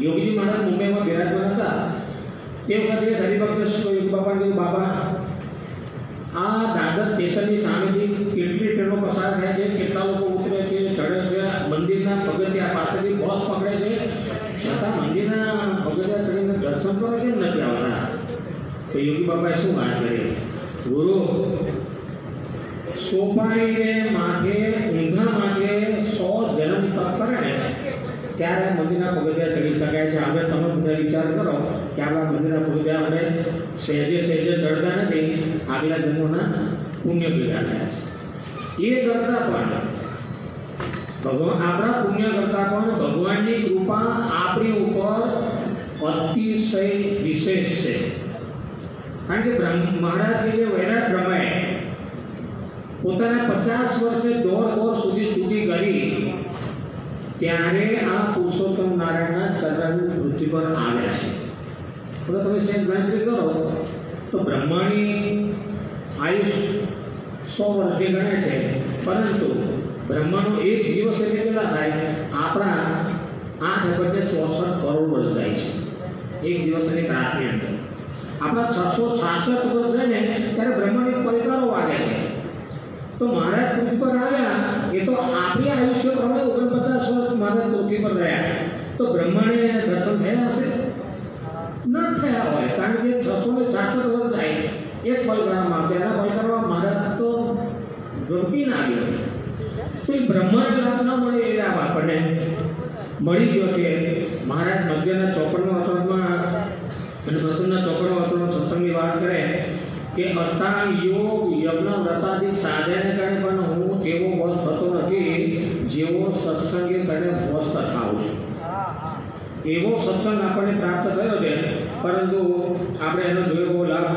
યોગીજી મહારાજ મુંબઈમાં બિરાજમાન હતા. તે વખતે હરિભક્ત બાપાને કીધું બાબા આ દાદર સ્ટેશનની સામેથી કેટલી ટ્રેનો પસાર થાય છે, કેટલા લોકો ઉતરે છે ચડે છે, મંદિરના પગથિયા પાસેથી બસ પકડે છે. છતાં મંદિરના પગથિયા ચડીને દર્શન તો કેમ નથી આવતા તો યોગી બાપાએ શું વાત કરી? ગુરુ, સોપારીને માથે, ઊંધા માથે સો જન્મ તપ કરે. ત્યારે મંદિરના પગથિયા ચડી શકાય છે. હવે તમે બધા વિચાર કરો કે આપણા મંદિરના પગથિયા અમે સહેજે સહેજે ચડતા નથી આગલા જન્મોના પુણ્ય ભેગા થયા છે. એ કરતાં પણ ભગવાન, આપણા પુણ્ય કરતાં પણ ભગવાનની કૃપા આપણી ઉપર અતિશય વિશેષ છે. કારણ કે મહારાજ એ વૈરાટ બ્રહ્માએ પોતાના પચાસ વર્ષે દોઢ વર્ષ સુધી સ્તુતિ કરી ત્યારે આ પુરુષોત્તમ નારાયણના ચરણની પૃથ્વી પર આવ્યા છે. હવે તમે સેમ ગણતરી કરો, તો બ્રહ્માની આયુષ સો વર્ષથી ગણે છે, પરંતુ બ્રહ્માનો એક દિવસ એટલે કેટલા થાય? આપણા આઠ અબજને ચોસઠ કરોડ વર્ષ થાય છે. એક દિવસ અને એક રાતની અંદર. આપણા છસો છાસઠ વર્ષ છે ને, ત્યારે બ્રહ્માની પડકારો વાગે છે. તો મહારાજ પૃથ્વી પર આવ્યા, એ તો આપણી આયુષ્ય પ્રમાણે ઓગણપચાસ વર્ષ મહારાજ પૃથ્વી પર રહ્યા. તો બ્રહ્માને દર્શન થયા હશે? ન થયા હોય, કારણ કે છસો ને છાસઠ વર્ષ થાય. એક પલકારામાં પહેલા પલકારામાં મહારાજ તો ગમતી ના આવ્યો તો એ બ્રહ્માંડ લાભ ન મળે એ લાભ આપણને. મળી ગયો છે. મહારાજ મધ્યના ચોપનમાં વચનમાં અને પ્રસન્નના ચોપડમાં વચનમાં સત્સંગની વાત કરે કે અર્થા યોગ, યજ્ઞ વ્રતાદિક સાધને કરે પણ હું તેવો વશ થતો નથી જેવો સત્સંગે કરીને વસ્ત થાવ છું. એવો સત્સંગ આપણને પ્રાપ્ત થયો છે, પરંતુ આપણે એનો જોયો લાભ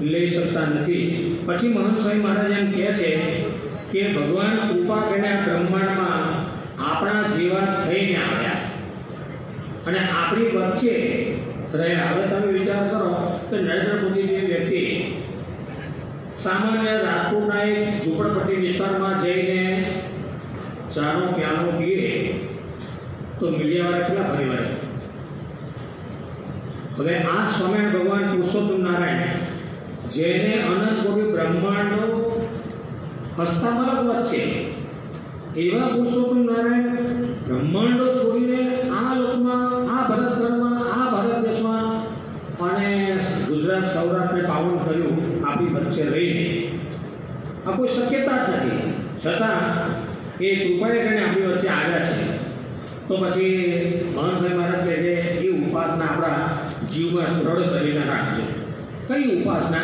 લઈ શકતા નથી. પછી મહંત સ્વામી મહારાજ એમ કહે છે કે ભગવાન કૃપા કરીને આ બ્રહ્માંડમાં આપણા જેવા થઈને આવ્યા. અને આપણી વચ્ચે રહ્યા. હવે તમે વિચાર કરો કે નરેન્દ્ર મોદી જે વ્યક્તિ સામાન્ય રાજકોટના એક ઝૂંપડપટ્ટી વિસ્તારમાં જઈને ચાનો પ્યાનો પીએ તો મીડિયાવાળા કેટલા પરિવાર હવે આ સ્વામિનારાયણ ભગવાન પુરુષોત્તમ નારાયણ, જેને અનંત કોટી બ્રહ્માંડો હસ્તામલક વચ્ચે એવા પુરુષોત્તમ નારાયણ બ્રહ્માંડો છોડીને આ લોકમાં આ ભરતગઢમાં આ ભારત દેશમાં અને ગુજરાત સૌરાષ્ટ્રને પાવન કર્યું આપણી વચ્ચે રહીને આ કોઈ શક્યતા જ નથી. છતાં એ કૃપાએ કરીને આપણી વચ્ચે આવ્યા છે. તો પછી મહંતભાઈ મહારાજ કહે એ ઉપાસના આપણા જીવમાં દ્રઢ કરીને રાખજો. કઈ ઉપાસના?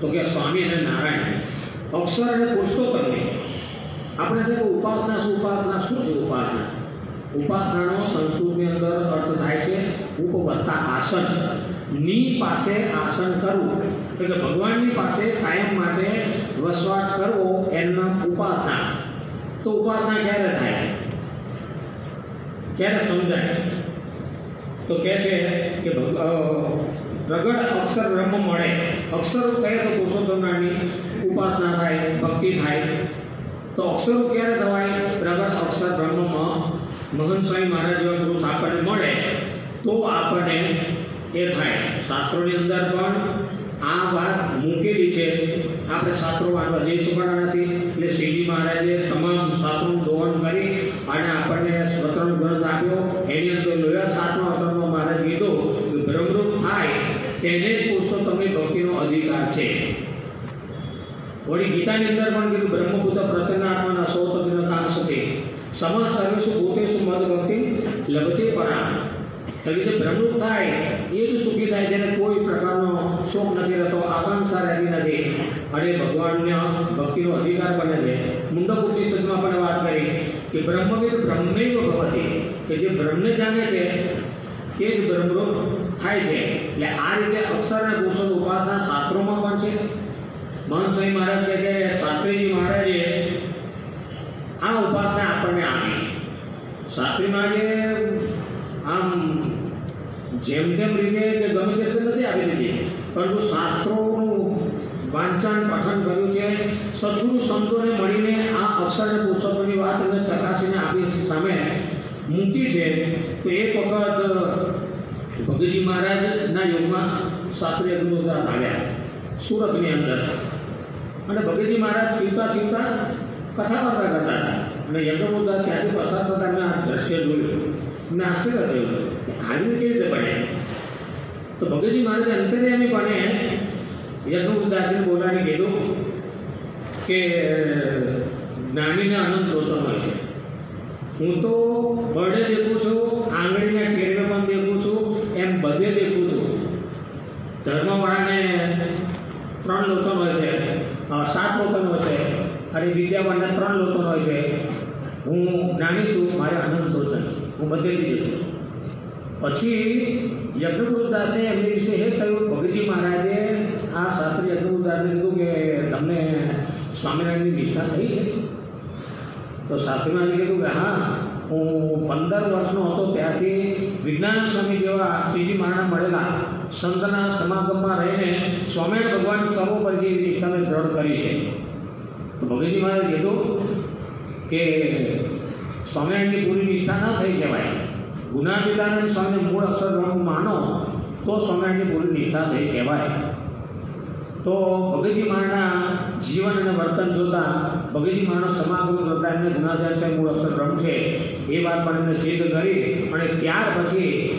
તો કે સ્વામી અને નારાયણ, અક્ષર અને પુરુષોત્તમની આપણે કહે ઉપાસના શું ઉપાસના શું છે ઉપાસના? ઉપાસનાનો સંસ્કૃતની અંદર અર્થ થાય છે ઉપવત્તા આસન. ની પાસે આસન કરવું. એટલે ભગવાનની પાસે કાયમ માટે વસવાટ કરવો એનું ઉપાસના. તો ઉપાસના ક્યારે થાય? ક્યારે સમજાય? તો કહે છે કે પ્રગટ અક્ષર બ્રહ્મ મળે. અક્ષરો કહે તો પુરુષોત્તમની ઉપાસના થાય, ભક્તિ થાય. તો અક્ષરો ક્યારે થવાય? પ્રગટ અક્ષર બ્રહ્મમાં મહન સ્વામી મહારાજ જેવા પુરુષ આપણને મળે. તો આપણને એ થાય. શાસ્ત્રોની અંદર પણ આ વાત મૂકેલી છે. આપણે શાસ્ત્રો વાંચવા જઈ શકવાના નથી એટલે શ્રીજી મહારાજે તમામ શાસ્ત્રોનું દોહન કરી અને આપણને સ્વતંત્ર ગ્રંથ આપ્યો. એની અંદર લોયા સાતમા અસરમાં મહારાજ કીધું કે બ્રહ્મરૂપ થાય તેને પુરુષોત્તમની ભક્તિનો અધિકાર છે. વળી ગીતાની અંદર પણ કીધું બ્રહ્મભૂત પ્રચન્નાત્માના સૌતજ્ઞ કાંક્ષતે સમસ્ત સર્વેષુ ભૂતેષુ મદ ભક્તિ લભતે પરામ. એટલે બ્રહ્મરૂપ થાય, એ જ સુખી થાય, જેને કોઈ પ્રકારનો અને ભગવાનના ભક્તિનો અધિકાર બને છે. મુંડક ઉપનિષદમાં પણ વાત કરી કે બ્રહ્મવિદ બ્રહ્મૈવ ભવતી, કે જે બ્રહ્મને જાણે છે તે જ બ્રહ્મરૂપ થાય છે. એટલે આ રીતે અક્ષરના પુરુષોની ઉપાસના શાસ્ત્રોમાં પણ છે. મહંત સ્વામી મહારાજ કહે છે, શાસ્ત્રીજી મહારાજે, આ ઉપાસના આપણને આપી. શાસ્ત્રી મહારાજે આમ જેમ તેમ રીતે કે ગમે તે નથી આપી દીધી. પરંતુ શાસ્ત્રોનું વાંચન, પઠન કર્યું છે. સદગુરુ સંતોને મળીને આ અક્ષર પુરુષોત્તમની વાત અમે ચકાસીને આપણી સામે મૂકી છે તો એક વખત ભગતજી મહારાજના યુગમાં શાસ્ત્રી ગુરુદાસ આવ્યા સુરતની અંદર. અને ભગતજી મહારાજ સીવતા સીવતા કથા વાર્તા કરતા હતા. અને યજ્ઞમુદ્દા ત્યાંથી પસાર થતા મેં આ દ્રશ્ય જોયું. મેં આશ્ચર્ય થયું આવી કેવી રીતે બને? તો ભગતજી મહારાજ મહારાજે અંતર્યામીપણે યજ્ઞમુદ્દાજીને બોલાવીને કીધું કે, જ્ઞાનીને અનંત હોય છે. હું તો બળે દેખું છું, આંગળીના ટેરવે પણ દેખું છું, એમ બધે દેખું છું. ધર્મવાળાને ત્રણ લોચન હોય છે. સાત લોચન હોય છે. અને વિદ્યાવાળાને ત્રણ લોચન હોય છે. હું જ્ઞાની છું, મારે અનંત લોચન છું. હું બધેથી દેખું છું. પછી યજ્ઞગુરુદાસને એમની વિશે એ કહ્યું, ભગતજી મહારાજે આ શાસ્ત્રી યજ્ઞગુરુદાસને કીધું કે તમને સ્વામિનારાયણની નિષ્ઠા થઈ છે? તો શાસ્ત્રીમાં કીધું કે હા, હું પંદર વર્ષનો હતો ત્યારથી વિજ્ઞાન સ્વામી જેવા શ્રીજી મહારાજ મળેલા. સંતના સમાગમમાં રહીને સ્વામિનારાયણ ભગવાન સર્વોપરજી નિષ્ઠાને દ્રઢ કરી છે. તો ભગતજી મહારાજ કીધું કે સ્વામિનારાયણની પૂરી નિષ્ઠા ન થઈ કહેવાય. ગુનાતીતાનંદ સ્વામી મૂળ અક્ષર ગણું માનો, તો સ્વામિનારાયણની પૂરી નિષ્ઠા થઈ કહેવાય. તો ભગતજી મહારાજના જીવન અને વર્તન જોતા ભગતજી મારો સમાગમ કરતા એમને ગુનાધાર છે, મૂળ અક્ષર બ્રહ્મ છે. એ વાત પણ એમને સિદ્ધ કરી અને ત્યાર પછી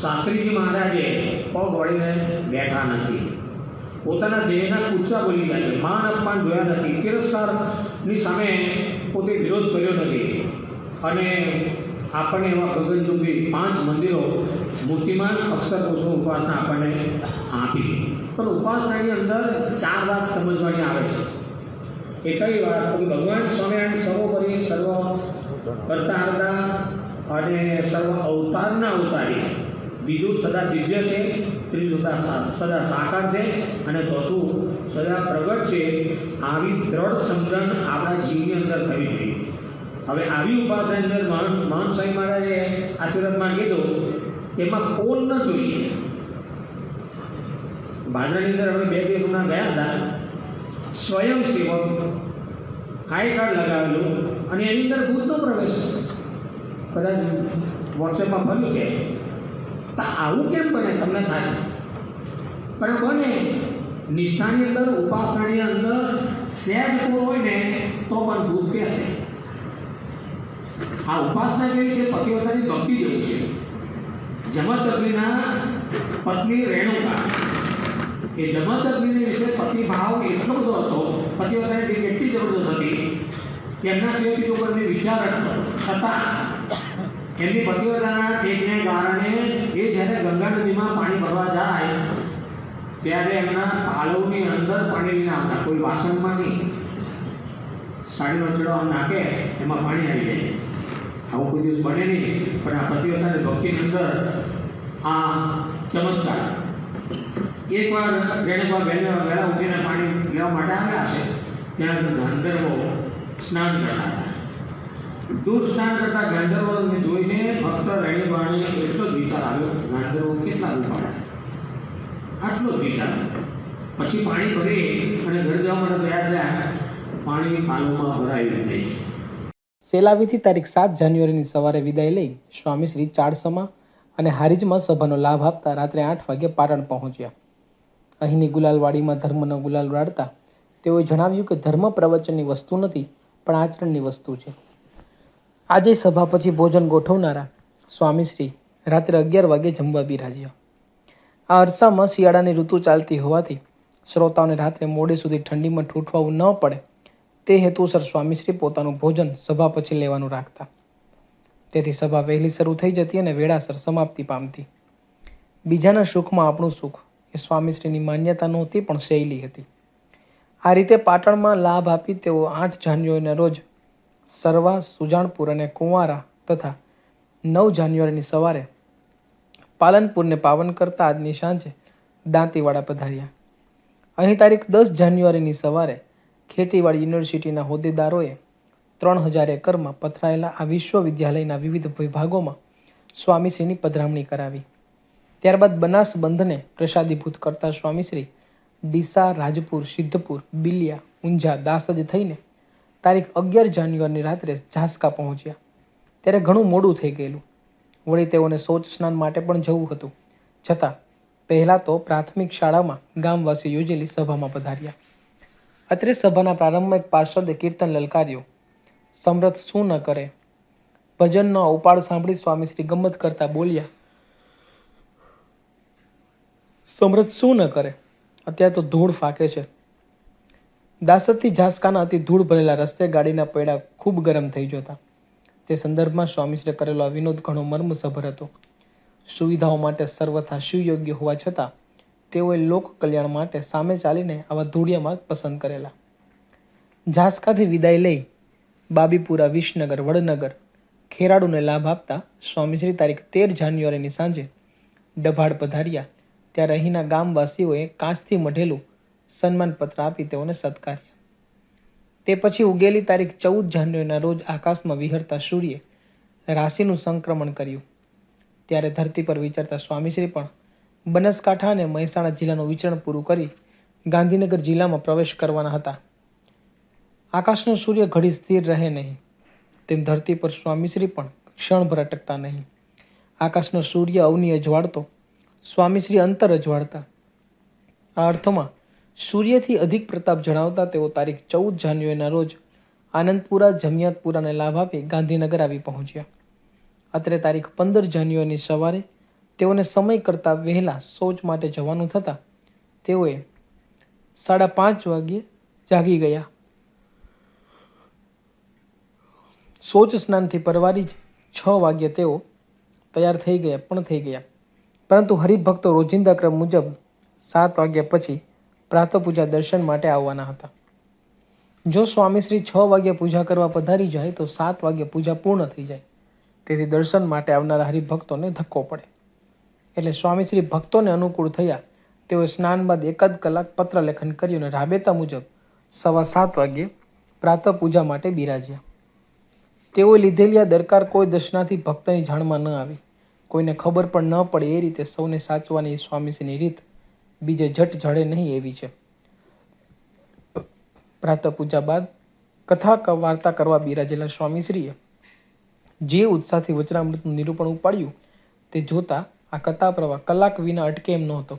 શાસ્ત્રીજી મહારાજે પગ વળીને બેઠા નથી. પોતાના દેહના કૂચા બોલી ગયા છે. માન અપમાન જોયા નથી. તિરસ્કારની સામે પોતે વિરોધ કર્યો નથી. અને આપણને એવા ગગનચુંબી પાંચ મંદિરો મૂર્તિમાન અક્ષર પુરુષો ઉપાસના આપણને આપી. પણ ઉપાસનાની અંદર ચાર વાત સમજવાની આવે છે. એ કઈ વાત? તો ભગવાન સ્વામિનારાયણ સર્વોપરી સર્વ કરતા હતા અને સર્વ અવતારના અવતારી બીજું સદા દિવ્ય છે, ત્રીજું સદા સદા સાકાર છે અને ચોથું સદા પ્રગટ છે. આવી દ્રઢ સમજણ આપણા જીવની અંદર થવી જોઈએ. હવે આવી ઉપાસનાની અંદર મહાન સ્વામી મહારાજે આશીર્વાદમાં કીધું એમાં પોલ ન જોઈએ. બાજરાની અંદર અમે બે દિવસના ગયા હતા. સ્વયંસેવક હાઈ કાર્ડ લગાવેલું અને એની અંદર ભૂતનો પ્રવેશ કદાચ વોટ્સએપમાં ભર્યું છે. તો આવું કેમ બને? તમને થશે પણ બને. નિષ્ઠાની અંદર, ઉપાસનાની અંદર સહેજ કોઈ હોય ને, તો પણ ભૂત બેસે. આ ઉપાસના કેવી છે? પતિવતાની ભક્તિ જેવું છે. જમત અગ્નિના પત્ની રેણુકા. એ જમત અગ્નિની વિશે પતિભાવ એટલો બધો હતો પતિવતાની ટીક એટલી જબરદસ્ત હતી કે એમના સિવાય બીજો કોઈ વિચાર છતાં એમની પતિવતાના ટેકને કારણે એ જ્યારે ગંગા નદીમાં પાણી ભરવા જાય, ત્યારે એમના પાલવની અંદર પાણી લઈને આવતા. કોઈ વાસણમાં નહીં. સાડી ચડવા નાખે, એમાં પાણી આવી જાય. આવું કોઈ દિવસ બને નહીં, પણ આ પતિવતાની ભક્તિની અંદર આ ચમત્કાર. એકવાર રેણુકા વહેલા વહેલા ઉઠીને પાણી લેવા માટે આવ્યા છે. ત્યાં ગાંધર્વો સ્નાન કરતા દૂર સ્નાન કરતા ગાંધર્વોને જોઈને ભક્ત રેણીબાણીએ એટલો જ વિચાર આવ્યો, ગાંધર્વો કેટલા રૂપાડા આટલો જ વિચાર પછી પાણી ભરી અને ઘર જવા માટે તૈયાર થયા. પાણી પાલોમાં ભરાયું નહીં સેલાવીથી તારીખ સાત જાન્યુઆરીની સવારે વિદાય લઈ સ્વામી શ્રી ચારસમા અને હારીજમાં સભાનો લાભ આપતા રાત્રે આઠ વાગે પાટણ પહોંચ્યા. અહીંની ગુલાલવાડીમાં ધર્મનો ગુલાલ ઉડાડતા તેઓએ જણાવ્યું કે ધર્મ પ્રવચનની વસ્તુ નથી, પણ આચરણની વસ્તુ છે. આજે સભા પછી ભોજન ગોઠવનારા સ્વામીશ્રી રાત્રે અગિયાર વાગે જમવા બિરાજ્યા. આ અરસામાં શિયાળાની ઋતુ ચાલતી હોવાથી શ્રોતાઓને રાત્રે મોડે સુધી ઠંડીમાં ઠૂંઠવાવું ન પડે. તે હેતુસર સ્વામીશ્રી પોતાનું ભોજન સભા પછી લેવાનું રાખતા. તેથી સભા વહેલી શરૂ થઈ જતી અને વેળાસર સમાપ્તિ પામતી. બીજાના સુખમાં આપણું સુખ એ સ્વામીશ્રીની માન્યતા નહોતી, પણ શૈલી હતી. આ રીતે પાટણમાં લાભ આપી તેઓ આઠ જાન્યુઆરીના રોજ સરવા, સુજાણપુર અને કુંવારા તથા નવ જાન્યુઆરીની સવારે પાલનપુરને પાવન કરતા આજની સાંજે દાંતીવાડા પધાર્યા. અહીં તારીખ દસ જાન્યુઆરીની સવારે ખેતીવાડી યુનિવર્સિટીના હોદ્દેદારોએ ત્રણ હજાર એકરમાં પથરાયેલા આ વિશ્વવિદ્યાલયના વિવિધ વિભાગોમાં સ્વામીશ્રીની પધરામણી કરાવી. ત્યારબાદ બનાસ બંધને પ્રસાદીભૂત કરતા સ્વામીશ્રી ડીસા, રાજપુર, સિદ્ધપુર, બિલિયા, ઊંઝા, દાસજ થઈને તારીખ અગિયાર જાન્યુઆરીની રાત્રે ઝાંસકા પહોંચ્યા. ત્યારે ઘણું મોડું થઈ ગયેલું. વળી તેઓને શૌચ સ્નાન માટે પણ જવું હતું. છતાં પહેલાં તો પ્રાથમિક શાળામાં ગામવાસીઓ યોજેલી સભામાં પધાર્યા. અત્રે સભાના પ્રારંભમાં એક પાર્ષદે કીર્તન લલકાર્યું. સમરથ શું ન કરે? ભજનનો ઉપાડ સાંભળી સ્વામીશ્રી ગમત કરતા બોલ્યા સમરથ શું ન કરે? અત્યારે તો ધૂળ ફાકે છે. દાસદથી ઝાસકાના અતિ ધૂળ ભરેલા રસ્તે ગાડીના પૈડા ખૂબ ગરમ થઈ જતા. તે સંદર્ભમાં સ્વામીશ્રીએ કરેલો આ વિનોદ ઘણો મર્મસભર હતો. સુવિધાઓ માટે સર્વથા શિવયોગ્ય હોવા છતાં, તેઓએ લોક કલ્યાણ માટે સામે ચાલીને આવા ધૂળિયા માર્ગ પસંદ કરેલા. ઝાસકાથી વિદાય લઈ બાબીપુરા, વિસનગર, વડનગર ખેરાડુને લાભ આપતા સ્વામીશ્રી તારીખ તેર જાન્યુઆરીની સાંજે ડભાડ પધાર્યા. ત્યારે અહીંના ગામવાસીઓએ કાચથી મઢેલું સન્માનપત્ર આપી તેઓને સત્કાર્યા. તે પછી ઉગેલી તારીખ ચૌદ જાન્યુઆરીના રોજ આકાશમાં વિહરતા સૂર્યે રાશિનું સંક્રમણ કર્યું. ત્યારે ધરતી પર વિચરતા સ્વામીશ્રી પણ બનાસકાંઠા અને મહેસાણા જિલ્લાનું વિચરણ પૂરું કરી ગાંધીનગર જિલ્લામાં પ્રવેશ કરવાના હતા. આકાશનો સૂર્ય ઘડી સ્થિર રહે નહીં. તેમ ધરતી પર સ્વામીશ્રી પણ ક્ષણભર અટકતા નહીં. આકાશનો સૂર્ય અવની અજવાળતો સ્વામીશ્રી અંતર અજવાળતા. આ અર્થમાં સૂર્યથી અધિક પ્રતાપ જણાવતા તેઓ તારીખ ચૌદ જાન્યુઆરીના રોજ આનંદપુરા જમિયાતપુરાને લાભ આપી ગાંધીનગર આવી પહોંચ્યા. અત્રે તારીખ પંદર જાન્યુઆરીની સવારે તેઓને સમય કરતાં વહેલા શૌચ માટે જવાનું થતાં તેઓએ સાડા પાંચ વાગ્યે જાગી ગયા. શૌચ સ્નાનથી પરવારી જ છ વાગ્યે તેઓ તૈયાર થઈ ગયા, પણ થઈ ગયા. પરંતુ હરિભક્તો રોજિંદા ક્રમ મુજબ સાત વાગ્યા પછી પૂજા દર્શન માટે આવવાના હતા. જો સ્વામીશ્રી છ વાગ્યે પૂજા કરવા પધારી જાય તો સાત વાગ્યે પૂજા પૂર્ણ થઈ જાય. તેથી દર્શન માટે આવનારા હરિભક્તોને ધક્કો પડે. એટલે સ્વામીશ્રી ભક્તોને અનુકૂળ થયા. તેઓએ સ્નાન બાદ એકાદ કલાક પત્ર લેખન કર્યું અને રાબેતા મુજબ સવા સાત વાગ્યે પ્રાતઃ પૂજા માટે બિરાજ્યા. તેઓએ લીધેલી આ દરકાર કોઈ દર્શનાથી ભક્તની જાણમાં ન આવી. કોઈને ખબર પણ ન પડે એ રીતે સૌને સાચવાની સ્વામીશ્રીની રીત બીજે જટ જડે નહીં એવી છે. પ્રાતઃ પૂજા બાદ કથા વાર્તા કરવા બિરાજેલા સ્વામીશ્રીએ જે ઉત્સાહથી વચનામૃતનું નિરૂપણ ઉપાડ્યું તે જોતા આ કથા પ્રવાહ કલાક વિના અટકે એમ નહોતો.